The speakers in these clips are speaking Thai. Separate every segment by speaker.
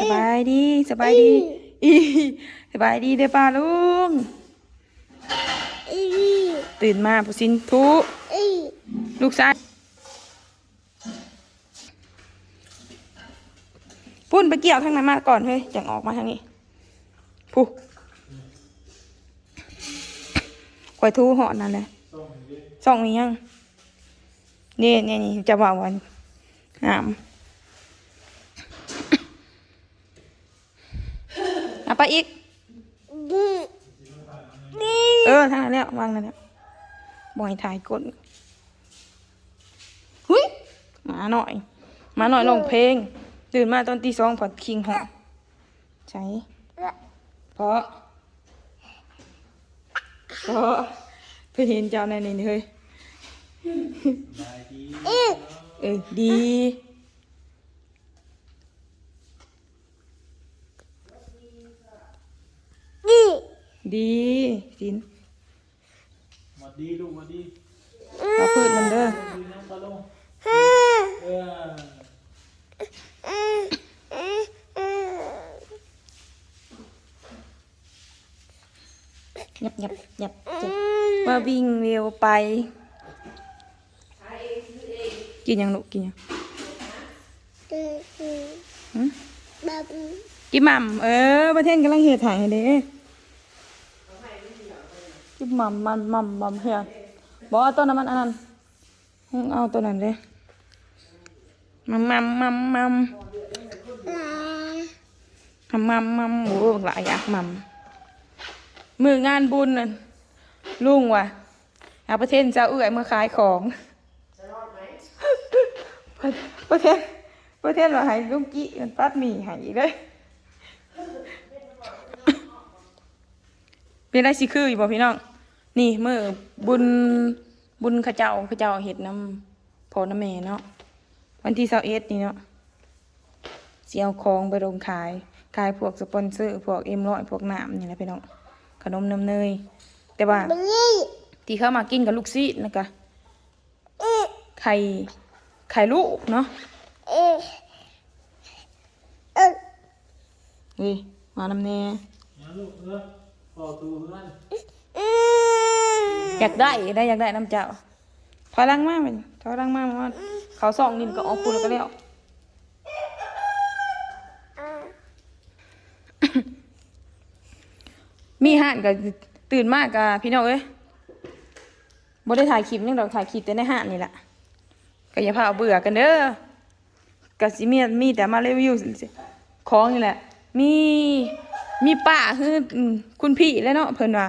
Speaker 1: สบายดีสบายดีอีสบายดีเด้อป้าลุง
Speaker 2: อี
Speaker 1: ตื่นมาผู้สินทุ
Speaker 2: อี
Speaker 1: ลูกชายพุ่นไปเกี่ยวทางนั้นมาก่อนเฮ้ยจังออกมาทางนี้ผู้คอยทูหอดนั่นเลยส่องนี่ยังนี่นี่นี่จะว่าวันงามเอา ไปอีก
Speaker 2: ดีดี
Speaker 1: เออทางนั้นแล้ววางนั่นแล้วบ่อยถ่ายกดหุยหมาหน่อยหมาหน่อยลงเพลง ตื่นมาตอนตีสองพอดคิงหอนใช่เพราะเพราะเพื่อนเห็นเจ้าในนี่เฮ้ย
Speaker 2: อี
Speaker 1: เออดี
Speaker 2: ดี
Speaker 1: ดีสิน
Speaker 3: มาดีลูกมาดี
Speaker 1: เอาพืชมันเด้อ
Speaker 3: ดีน้องปลาลง
Speaker 2: ฮ่า
Speaker 3: เออ
Speaker 2: อืมอืมอืม
Speaker 1: หยับหยับหยับหยับว่าวิ่งเร็วไป กินยังลูกกินยัง
Speaker 2: อืมอืม
Speaker 1: หืม
Speaker 2: แบบ
Speaker 1: กินหม่ำเออประเทศกำลังเฮ็ดถ่ายให้เด้ กินหม่ำมันม่ำหม่ำเฮียบอกเอาตัวนั้นมันอันนั้นมึงเอาตัวนั้นเด้มัมมัมมัมมัมมัมมัมมัมโอ้หลายอยางมัมมืองานบุญน่ะลุงว่ะเอาประเทศเจ้าเอื้อยมาขายของประเทศประเทศว่าให้ลุงกี้มันปัดมี่ให้เลยเป็นได้สิคืออยู่บ่พี่น้อง นี่เมื่อบุญบุญข้าเจ้าข้าเจ้าเห็ดน้ำพอน้ำแม่เนาะวันที่เสาเอ็ดนี่เนาะเสียเอาของไปลงขาย ขายพวกสปอนเซอร์พวกเอ็มร้อยพวกน้ำนี่แหละพี่น้องขนมน้ำเนย แต่ว่าที่เข้ามากินกับลูกซีนะกะ
Speaker 2: อี
Speaker 1: ไข่ไข่ลูกเนาะ
Speaker 2: เออ
Speaker 1: นี่มาน้ำแน่
Speaker 3: มาลูกเออพอตูเพื่อน
Speaker 2: อ
Speaker 1: ยากได้ได้อยากได้น้ำเจ้าถอยลังมากเลยถอยลังมากมันเขาส่องนินก็ออกคุณแล้วก็แล้วมีห่านก็ตื่นมากกะพี่น้องเอ้ยบ่ได้ถ่ายคลิปยังดอกถ่ายคลิปแต่ในห้านนี่แหละก็อย่าพาเอเบื่อกันเด้อกะสิมีมีแต่มารีวิวของนี่แหละ มีมีป้าคือคุณพี่แล้วเนาะเพิ่นว่า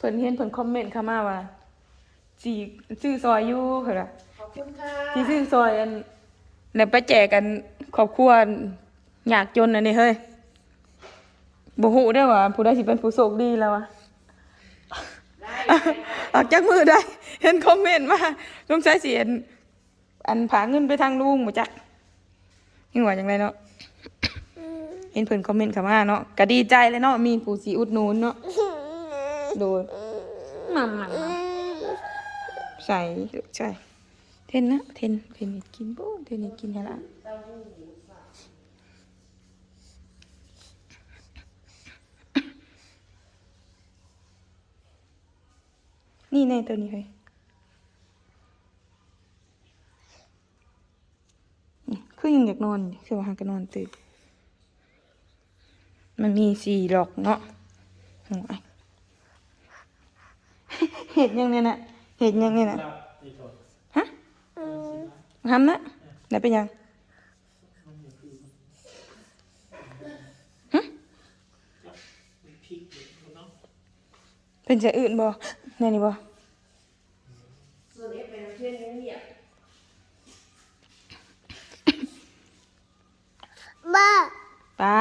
Speaker 1: เพิ่นเห็นเพิ่นคอมเมนต์เข้ามาว่าสิซื้อซอยอยู่เพิ่นว่าสิซื้อซอยอันแล้วไปแจกกันครอบครัวยากจนอันนี้เฮ้ยบ่ฮู้ได้อว่าผู้ใดสิเป็นผู้โชคดีแล้ววะออกจากมือได้ เห็นคอมเมนต์มาสงสัยสิเห็นอันผาเงินไปทางลุงบ่จักยังว่าจังไดเนาะเห็นเพิ่นคอมเมนต์เข้ามาเนาะก็ดีใจเลยเนาะมีผู้สิอุดหนุนเนาะโดยมัมมัมใส่ใช่เทนนะ เทน เทนนี่กินบ่เทนนี่กินให้ละนี่แน่ตัวนี้เฮ้ยนี่คือยังอยากนอนอยู่คือว่าหากันนอนตื่นมันมีสี่ดอกเนาะโอ้ยเห็ดยังเนี่ยนะเห็ดยังเนี่ยนะ
Speaker 3: จับไอ้ถอด
Speaker 1: ฮะทำนะไหนเป็นยังฮะ
Speaker 3: พริกเนาะ
Speaker 1: เป็นจะอื่นบ่ในนี่บ่
Speaker 2: บ้า
Speaker 1: ตา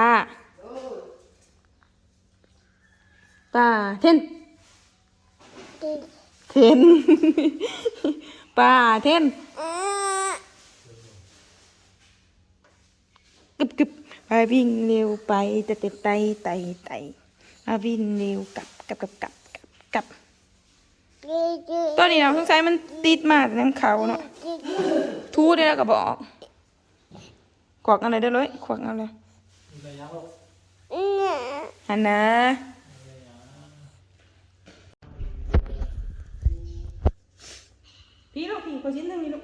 Speaker 1: ตาเทน
Speaker 2: ดี
Speaker 1: เทนป้าเทน
Speaker 2: อ่ากึ
Speaker 1: บกึบมาวิ่งเร็วไปแต่เต็ไตไตไตมาวิ่งเร็วกลับกลับกลับกลับกลับกลับ
Speaker 2: ดีดี
Speaker 1: ตอนนี้เราสงสัยมันติดมากน้ำเขาเนาะ
Speaker 2: ดี
Speaker 1: ทูได้แล้วก็บอกกวักอะไรได้เลยกวักเอาเลย
Speaker 3: มีระยะลูก
Speaker 1: หันนะ
Speaker 3: มีระยะ
Speaker 1: พี่ลูกพี่ขอชิ้นหนึ่งนี่ลูก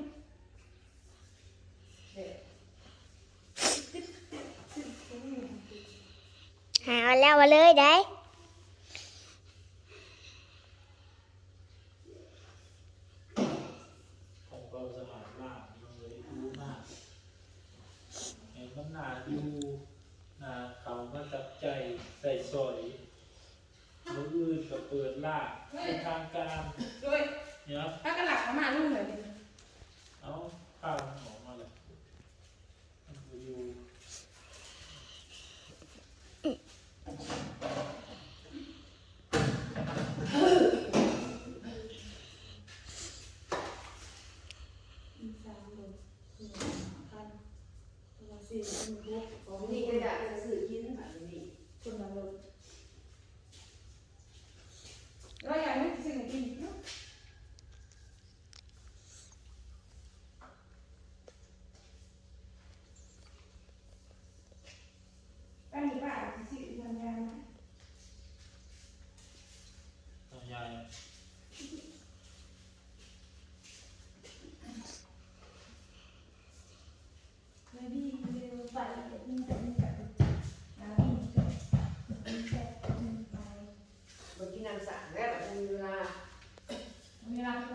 Speaker 2: หาแล้วมาเลยได้
Speaker 3: ของเราสะอาดมากเลยดูมากเห็นมันหนาอยู่หนาเขามาจับใจใส่สอยมืออื่นก็เปิดลากเป็นทางการ
Speaker 1: ด้วย
Speaker 3: เดี๋ยว
Speaker 1: ถ้ากระหลักมามาลูกเลย
Speaker 3: เอาข้าวมันออกมาเลยมันก็อยู่
Speaker 4: นี่ก็ได้สื่อกินแบบนี้
Speaker 1: คนละรถเราอยากให้สิ่งกินเนาะอันนี้ป่ะสิทำงาน
Speaker 3: เอายาย
Speaker 1: ไม่ดีเร็วไปยิ่งจะยิ่งจะนะยิ่งจะยิ่งจะยิ่งไป
Speaker 4: เมื่อกี้นางสั่งแล้วแบบมีเวลา
Speaker 1: เวลาป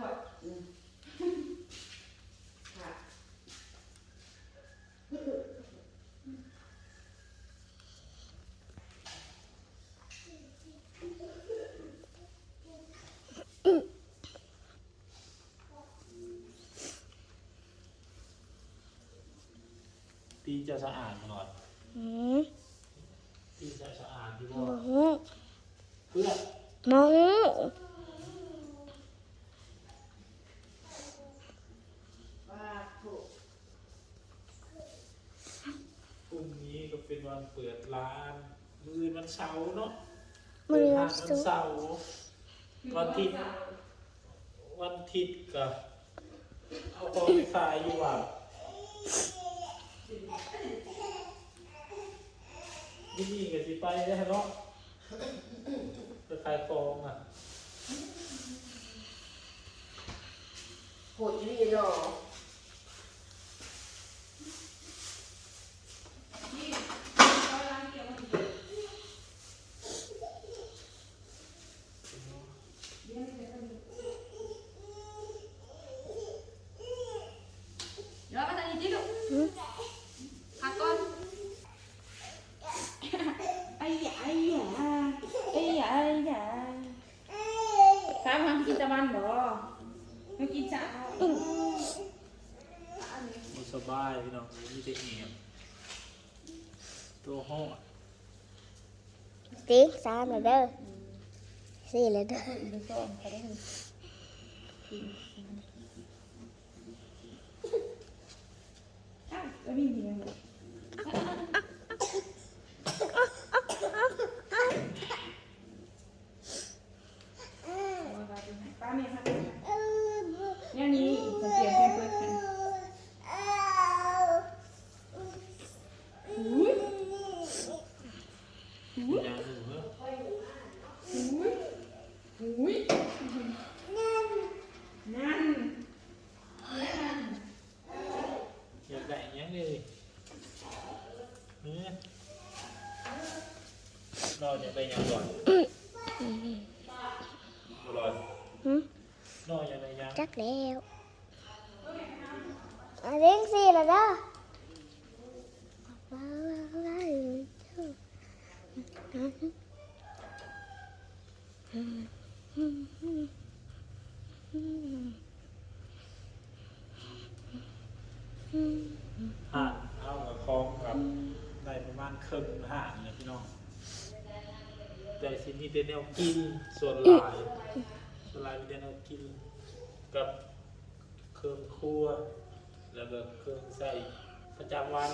Speaker 1: วด
Speaker 4: ค่ะ
Speaker 3: ตีจะสะอาดตลอด
Speaker 2: อืม
Speaker 3: ตีจะสะอาดที่
Speaker 2: ห
Speaker 3: ว่า
Speaker 2: มู
Speaker 3: เพื่อ
Speaker 2: หมู
Speaker 4: ว่าถูก
Speaker 3: พรุ่งนี้ก็เป็น วันเปิดร้านมือวันเสาร์เนาะ
Speaker 2: มือ
Speaker 3: เปิดร้า
Speaker 2: วัน
Speaker 3: นวัน
Speaker 2: ศุกร์
Speaker 3: เสาร์วันอาทิตย์วันอาทิตย์ก็เอาของไปขายอยู่ว่ะนี่นี่ก็สิไปได้เนาะไปขายของอะ
Speaker 4: โหดยี่หรอ
Speaker 1: เดี๋ยวมาทางนี้ ดิลูกพักก่อนไอ้ยาไอ้ยาไอ้ยาไอ้ยาถามหากินตะวันบ่ไม่กินจ้า
Speaker 3: บ่สบายพี่น้องมี แต่เหี่ยมตัวห้อด
Speaker 2: ตีสามเลยเด้อสี่เลยเด้อ
Speaker 1: อ้าวแล้วมีดีไหมป้าเมียค่ะเนี่ยนี่คนเสียงเพลงเปิดกันอุ้ยอุ้ย
Speaker 3: อุ้
Speaker 1: ยอุ้ยนั่น
Speaker 3: อยากได้หยังเลยเนี่ยเราอยาก ได้หยังก่อนบ่รอด
Speaker 2: หืม
Speaker 3: นอกอยากได้หยัง
Speaker 2: จักแล้วอันนี้สี่ลยเด้อว้าวว้าวว้าว
Speaker 3: ห่านเอากับคล้องกับได้ประมาณครึ่งห่านเลยพี่น้อง แต่สิมีแต่แนวกินส่วนหลายส่วนหลายมีแต่แนวกินกับเครื่องครัว แล้วก็เครื่องใส่ประจำวัน